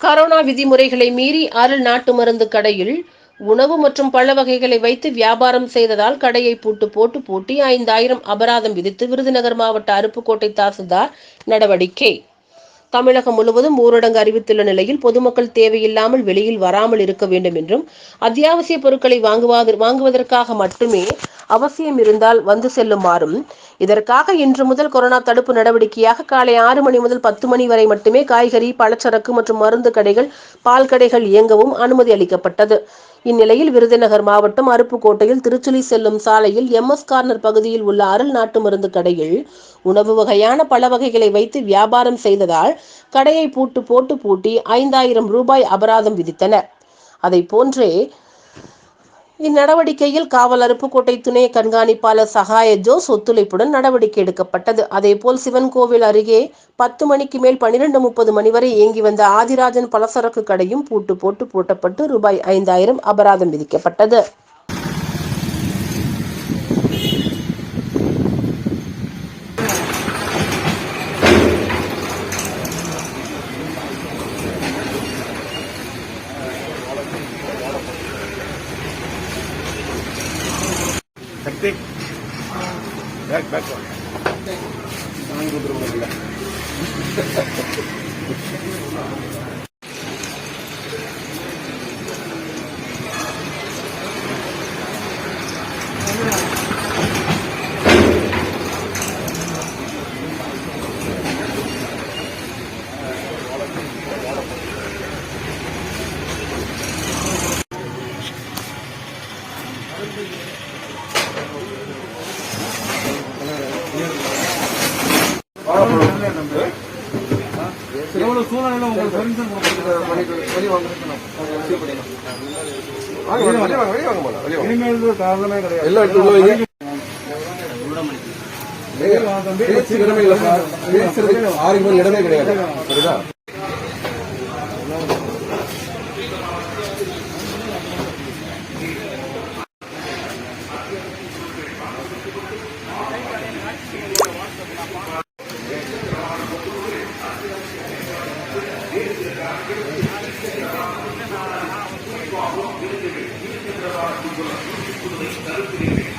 Corona விதிமுறைகளை மீறி அருள் நாட்டு மருந்து கடையில் உணவு மற்றும் பழ வகைகளை வைத்து வியாபாரம் செய்ததால் கடையை பூட்டு போட்டு பூட்டி ஐந்தாயிரம் அபராதம் விதித்து விருதுநகர் மாவட்ட அருப்புக்கோட்டை தாசில்தார் நடவடிக்கை. தமிழகம் முழுவதும் ஊரடங்கு அறிவித்துள்ள நிலையில் பொதுமக்கள் தேவையில்லாமல் வெளியில் வராமல் இருக்க வேண்டும் என்றும் அத்தியாவசிய பொருட்களை வாங்குவாத வாங்குவதற்காக மட்டுமே அவசியம் இருந்தால் வந்து செல்லுமாறும் இதற்காக இன்று முதல் கொரோனா தடுப்பு நடவடிக்கையாக காலை ஆறு மணி முதல் பத்து மணி வரை மட்டுமே காய்கறி பழச்சரக்கு மற்றும் மருந்து கடைகள் பால் கடைகள் இயங்கவும் அனுமதி அளிக்கப்பட்டது. இந்நிலையில் விருதுநகர் மாவட்டம் அருப்புக்கோட்டையில் திருச்சுழி செல்லும் சாலையில் எம் எஸ் கார்னர் பகுதியில் உள்ள அருள் நாட்டு மருந்து கடையில் உணவு வகையான பல வகைகளை வைத்து வியாபாரம் செய்ததால் கடையை பூட்டு போட்டு பூட்டி ஐந்தாயிரம் ரூபாய் அபராதம் விதித்தனர். அதை போன்றே இந்நடவடிக்கையில் காவல் அருப்புக்கோட்டை துணை கண்காணிப்பாளர் சகாய ஜோஸ் ஒத்துழைப்புடன் நடவடிக்கை எடுக்கப்பட்டது. அதேபோல் சிவன் கோவில் அருகே பத்து மணிக்கு மேல் பனிரெண்டு முப்பது மணி வரை இயங்கி வந்த ஆதிராஜன் பலசரக்கு கடையும் பூட்டு போட்டு பூட்டப்பட்டு ரூபாய் ஐந்தாயிரம் அபராதம் விதிக்கப்பட்டது. Ketik. baik-baiklah. Jangan gubernur. கொடுத்துருவோம் எவ்வளவு சூழ்நிலை உங்களுக்கு பெர்மிஷன் இனிமேல் காரணமே கிடையாது எல்லாம் எடுத்து இடமே இல்லை ஆறு மணி இடமே கிடையாது சரிதா பால்